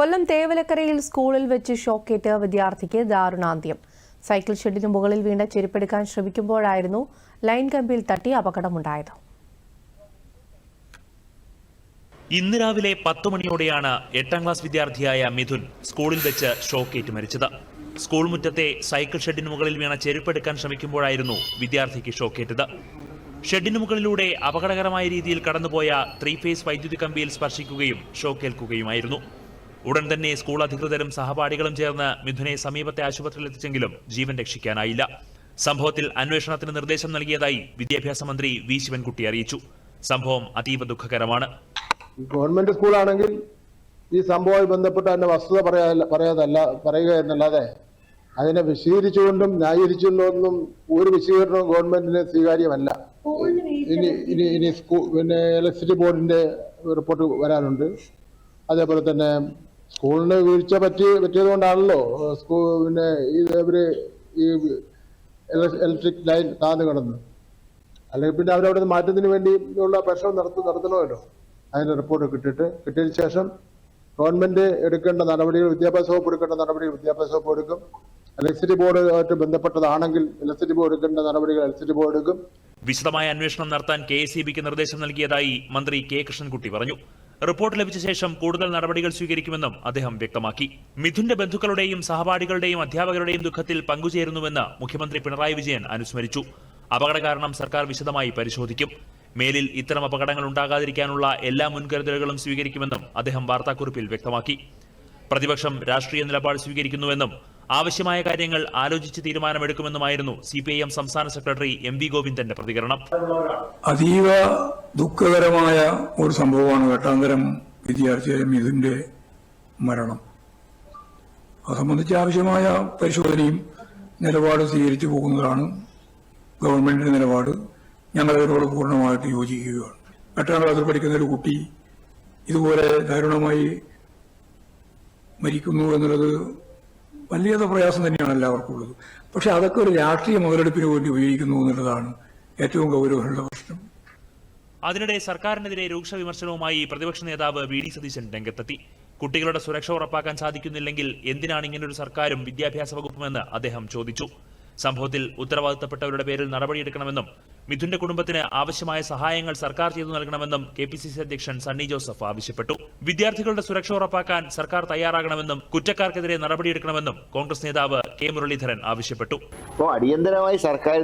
കൊല്ലം തേവലക്കരയിൽ സ്കൂളിൽ വെച്ച് ഷോക്കേറ്റ് വിദ്യാർത്ഥിക്ക് ദാരുണാന്ത്യം. സൈക്കിൾ ഷെഡിന് മുകളിൽ വീണ്ട ചെരുപ്പെടുക്കാൻ ശ്രമിക്കുമ്പോഴായിരുന്നു ലൈൻ കമ്പിയിൽ തട്ടി അപകടമുണ്ടായത്. ഇന്ന് രാവിലെ പത്ത് മണിയോടെയാണ് എട്ടാം ക്ലാസ് വിദ്യാർത്ഥിയായ മിഥുൻ സ്കൂളിൽ വെച്ച് ഷോക്കേറ്റ് മരിച്ചത്. സ്കൂൾ മുറ്റത്തെ സൈക്കിൾ ഷെഡിന് മുകളിൽ വീണ ചെരുപ്പെടുക്കാൻ ശ്രമിക്കുമ്പോഴായിരുന്നു വിദ്യാർത്ഥിക്ക് ഷോക്കേറ്റത്. ഷെഡിന് മുകളിലൂടെ അപകടകരമായ രീതിയിൽ കടന്നുപോയ ത്രീ ഫേസ് വൈദ്യുതി കമ്പിയിൽ സ്പർശിക്കുകയും ഷോക്കേൽക്കുകയുമായിരുന്നു. ഉടൻ തന്നെ സ്കൂൾ അധികൃതരും സഹപാഠികളും ചേർന്ന് മിഥുനെ സമീപത്തെ ആശുപത്രിയിൽ എത്തിച്ചെങ്കിലും ജീവൻ രക്ഷിക്കാനായില്ല. സംഭവത്തിൽ അന്വേഷണത്തിന് നിർദ്ദേശം നൽകിയതായി വിദ്യാഭ്യാസ മന്ത്രി വി. ശിവൻകുട്ടി അറിയിച്ചു. സംഭവം അതീവ ദുഃഖകരമാണ്. ഗവൺമെന്റ് സ്കൂളാണെങ്കിൽ ഈ സംഭവവുമായി ബന്ധപ്പെട്ട് അതിന്റെ വസ്തുത പറയാ പറയാതല്ല പറയുക എന്നല്ലാതെ അതിനെ വിശദീകരിച്ചുകൊണ്ടും ന്യായീകരിച്ചുകൊണ്ടൊന്നും ഒരു വിശദീകരണവും ഗവൺമെന്റിന് സ്വീകാര്യമല്ല. ഇനി ഇനി ഇനി സ്കൂ പിന്നെ ഇലക്ട്രിസിറ്റി ബോർഡിന്റെ റിപ്പോർട്ട് വരാനുണ്ട്. അതേപോലെ തന്നെ സ്കൂളിന് വീഴ്ച പറ്റി പറ്റിയത് കൊണ്ടാണല്ലോ സ്കൂ പിന്നെ ഈ ഇവർ ഈ ഇലക്ട്രിക് ലൈൻ താന്ന് കിടന്ന്. അല്ലെങ്കിൽ പിന്നെ അവരവിടെ മാറ്റത്തിന് വേണ്ടിയുള്ള പരിശ്രമം നടത്തു നടത്തണമല്ലോ. അതിന്റെ റിപ്പോർട്ട് കിട്ടിയിട്ട് കിട്ടിയതിന് ശേഷം ഗവൺമെന്റ് എടുക്കേണ്ട നടപടികൾ വിദ്യാഭ്യാസ വകുപ്പ് എടുക്കേണ്ട നടപടികൾ വിദ്യാഭ്യാസ വകുപ്പ് എടുക്കും. ഇലക്ട്രിസിറ്റി ബോർഡുമായിട്ട് ബന്ധപ്പെട്ടതാണെങ്കിൽ ഇലക്ട്രിസിറ്റി ബോർഡ് എടുക്കേണ്ട നടപടികൾ ഇലക്ട്രിസിറ്റി ബോർഡ് എടുക്കും. വിശദമായ അന്വേഷണം നടത്താൻ കെ നിർദ്ദേശം നൽകിയതായി മന്ത്രി കെ കൃഷ്ണൻകുട്ടി പറഞ്ഞു. റിപ്പോർട്ട് ലഭിച്ച ശേഷം കൂടുതൽ നടപടികൾ സ്വീകരിക്കുമെന്നും അദ്ദേഹം വ്യക്തമാക്കി. മിഥുന്റെ ബന്ധുക്കളുടെയും സഹപാഠികളുടെയും അധ്യാപകരുടെയും ദുഃഖത്തിൽ പങ്കുചേരുന്നുവെന്ന് മുഖ്യമന്ത്രി പിണറായി വിജയൻ അനുസ്മരിച്ചു. അപകട കാരണം സർക്കാർ വിശദമായി പരിശോധിക്കും. മേലിൽ ഇത്തരം അപകടങ്ങൾ ഉണ്ടാകാതിരിക്കാനുള്ള എല്ലാ മുൻകരുതലുകളും സ്വീകരിക്കുമെന്നും അദ്ദേഹം വാർത്താക്കുറിപ്പിൽ വ്യക്തമാക്കി. പ്രതിപക്ഷം രാഷ്ട്രീയ നിലപാട് സ്വീകരിക്കുന്നുവെന്നും ആവശ്യമായ കാര്യങ്ങൾ ആലോചിച്ച് തീരുമാനമെടുക്കുമെന്നുമായിരുന്നു സി പി ഐ എം സംസ്ഥാന സെക്രട്ടറി എം വി ഗോവിന്ദന്റെ പ്രതികരണം. അതീവ ദുഃഖകരമായ ഒരു സംഭവമാണ് എട്ടാം വിദ്യാർത്ഥിയായ മിഥുന്റെ മരണം. അത് സംബന്ധിച്ച് ആവശ്യമായ പരിശോധനയും നിലപാട് സ്വീകരിച്ചു പോകുന്നതാണ് ഗവൺമെന്റിന്റെ നിലപാട്. ഞങ്ങൾ പൂർണമായിട്ട് യോജിക്കുകയാണ്. എട്ടാം ക്ലാസ്സിൽ പഠിക്കുന്ന ഒരു കുട്ടി ഇതുപോലെ ദാരുണമായി മരിക്കുന്നു എന്നുള്ളത് വലിയ പ്രയാസം തന്നെയാണ് എല്ലാവർക്കും ഉള്ളത് പക്ഷെ അതൊക്കെ ഒരു രാഷ്ട്രീയ മുതലെടുപ്പിന് വേണ്ടി ഉപയോഗിക്കുന്നു എന്നുള്ളതാണ് ഏറ്റവും ഗൗരവമുള്ള പ്രശ്നം. അതിനിടെ സർക്കാരിനെതിരെ രൂക്ഷ വിമർശനവുമായി പ്രതിപക്ഷ നേതാവ് വി ഡി സതീശൻ രംഗത്തെത്തി. കുട്ടികളുടെ സുരക്ഷ ഉറപ്പാക്കാൻ സാധിക്കുന്നില്ലെങ്കിൽ എന്തിനാണ് ഇങ്ങനൊരു സർക്കാരും വിദ്യാഭ്യാസ വകുപ്പുമെന്ന് അദ്ദേഹം ചോദിച്ചു. സംഭവത്തിൽ ഉത്തരവാദിത്തപ്പെട്ടവരുടെ പേരിൽ നടപടിയെടുക്കണമെന്നും മിഥുന്റെ കുടുംബത്തിന് ആവശ്യമായ സഹായങ്ങൾ സർക്കാർ ചെയ്തു നൽകണമെന്നും കെ പി സി സി അധ്യക്ഷൻ സണ്ണി ജോസഫ് ആവശ്യപ്പെട്ടു. വിദ്യാർത്ഥികളുടെ സുരക്ഷ ഉറപ്പാക്കാൻ സർക്കാർ തയ്യാറാകണമെന്നും കുറ്റക്കാർക്കെതിരെ നടപടിയെടുക്കണമെന്നും കോൺഗ്രസ് നേതാവ് കെ മുരളീധരൻ ആവശ്യപ്പെട്ടു. അടിയന്തരമായി സർക്കാർ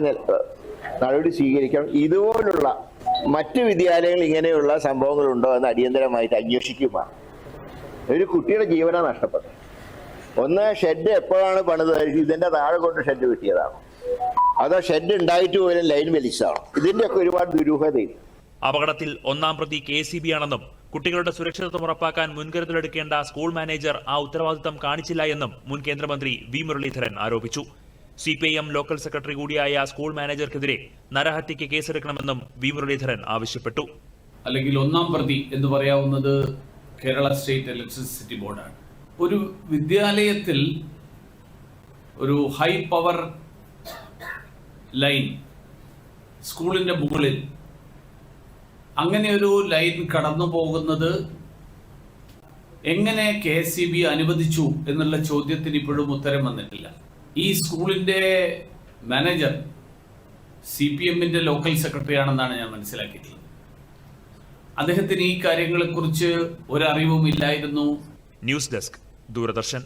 നടപടി സ്വീകരിക്കണം. ഇതുപോലുള്ള മറ്റ് വിദ്യാലയങ്ങളിൽ ഇങ്ങനെയുള്ള സംഭവങ്ങൾ ഉണ്ടോ എന്ന് അടിയന്തരമായിട്ട് അന്വേഷിക്കുമാണ് ഒരു കുട്ടിയുടെ ജീവനാണ് നഷ്ടപ്പെട്ടത്. ഒന്ന് ഷെഡ് എപ്പോഴാണ് പണിത് ഇതിന്റെ താഴെ കൊണ്ട് ഷെഡ് കിട്ടിയതാണ്? അതോ ഷെഡ് ഉണ്ടായിട്ട് പോലും ലൈൻ വലിച്ചതാണോ? ഇതിന്റെയൊക്കെ ഒരുപാട് ദുരൂഹതയില്ല അപകടത്തിൽ ഒന്നാം പ്രതി കെ സി ബി ആണെന്നും കുട്ടികളുടെ സുരക്ഷിതത്വം ഉറപ്പാക്കാൻ മുൻകരുതലെടുക്കേണ്ട സ്കൂൾ മാനേജർ ആ ഉത്തരവാദിത്തം കാണിച്ചില്ല എന്നും മുൻ കേന്ദ്രമന്ത്രി വി മുരളീധരൻ ആരോപിച്ചു. C P I M local secretary കൂടിയായ സ്കൂൾ മാനേജർക്കെതിരെ നരഹത്യയ്ക്ക് കേസെടുക്കണമെന്നും വി മുരളീധരൻ ആവശ്യപ്പെട്ടു. അല്ലെങ്കിൽ ഒന്നാം പ്രതി എന്ന് പറയാവുന്നത് കേരള സ്റ്റേറ്റ് ഇലക്ട്രിസിറ്റി ബോർഡാണ്. ഒരു വിദ്യാലയത്തിൽ ഒരു ഹൈ പവർ ലൈൻ സ്കൂളിന്റെ മുകളിൽ അങ്ങനെ ഒരു ലൈൻ കടന്നു പോകുന്നത് എങ്ങനെ കെ സി ബി അനുവദിച്ചു എന്നുള്ള ചോദ്യത്തിന് ഇപ്പോഴും ഉത്തരം വന്നിട്ടില്ല. ഈ സ്കൂളിന്റെ മാനേജർ സി പി എമ്മിന്റെ ലോക്കൽ സെക്രട്ടറി ആണെന്നാണ് ഞാൻ മനസ്സിലാക്കിയിട്ടുള്ളത്. അദ്ദേഹത്തിന് ഈ കാര്യങ്ങളെക്കുറിച്ച് ഒരറിവും ഇല്ലായിരുന്നു. News desk Doordarshan